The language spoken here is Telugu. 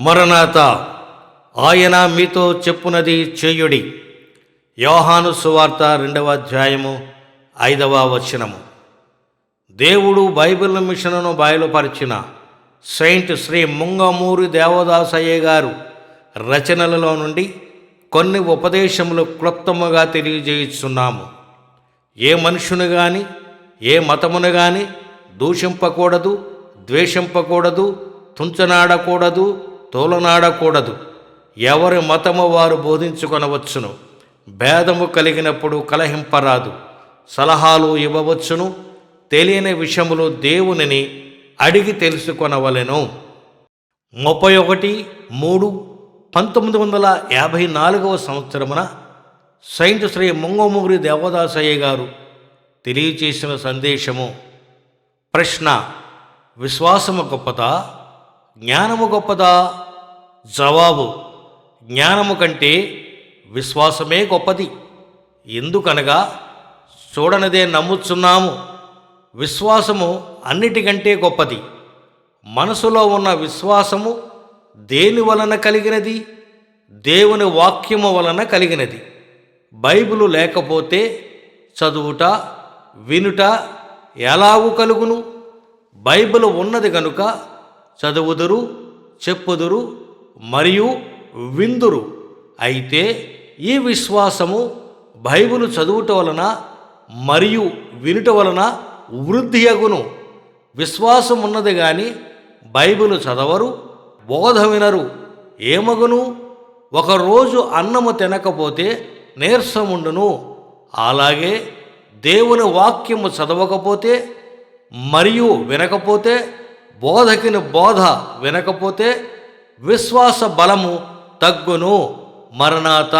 మరణాత ఆయన మీతో చెప్పునది చేయుడి. యోహాను సువార్త రెండవ అధ్యాయము ఐదవ వచనము. దేవుడు బైబిల్ మిషన్ను బయలుపరిచిన సెయింట్ శ్రీ ముంగమూరి దేవదాసయ్య గారు రచనలలో నుండి కొన్ని ఉపదేశములు క్లుప్తముగా తెలియజేస్తున్నాము ఏ మనుషుని కానీ ఏ మతమును కానీ దూషింపకూడదు ద్వేషింపకూడదు తుంచనాడకూడదు తోలనాడకూడదు. ఎవరి మతము వారు బోధించుకొనవచ్చును. భేదము కలిగినప్పుడు కలహింపరాదు. సలహాలు ఇవ్వవచ్చును. తెలియని విషయములు దేవునిని అడిగి తెలుసుకొనవలెను. ముప్పై ఒకటి మూడు పంతొమ్మిది వందల యాభై నాలుగవ సంవత్సరమున సైంట్ శ్రీ ముంగమూరి దేవదాసయ్య గారు తెలియచేసిన సందేశము ప్రశ్న విశ్వాసము గొప్పదా? జ్ఞానము గొప్పదా? జవాబు జ్ఞానము కంటే విశ్వాసమే గొప్పది. ఎందుకనగా చూడనిదే నమ్ముచున్నాము. విశ్వాసము అన్నిటికంటే గొప్పది. మనసులో ఉన్న విశ్వాసము దేని వలన కలిగినది? దేవుని వాక్యము వలన కలిగినది. బైబిలు లేకపోతే చదువుట వినుట ఎలాగూ కలుగును. బైబిల్ ఉన్నది కనుక చదువుదురు చెప్పుదురు మరియు విందురు. అయితే ఈ విశ్వాసము బైబిల్ చదువుట వలన మరియు వినుట వలన వృద్ధి అగును. విశ్వాసం ఉన్నది కానీ బైబిల్ చదవరు బోధ వినరు ఏమగును? ఒకరోజు అన్నము తినకపోతే నీరసముండును. అలాగే దేవుని వాక్యము చదవకపోతే మరియు వినకపోతే బోధకిని బోధ వినకపోతే విశ్వాస బలము తగ్గును మరణాత.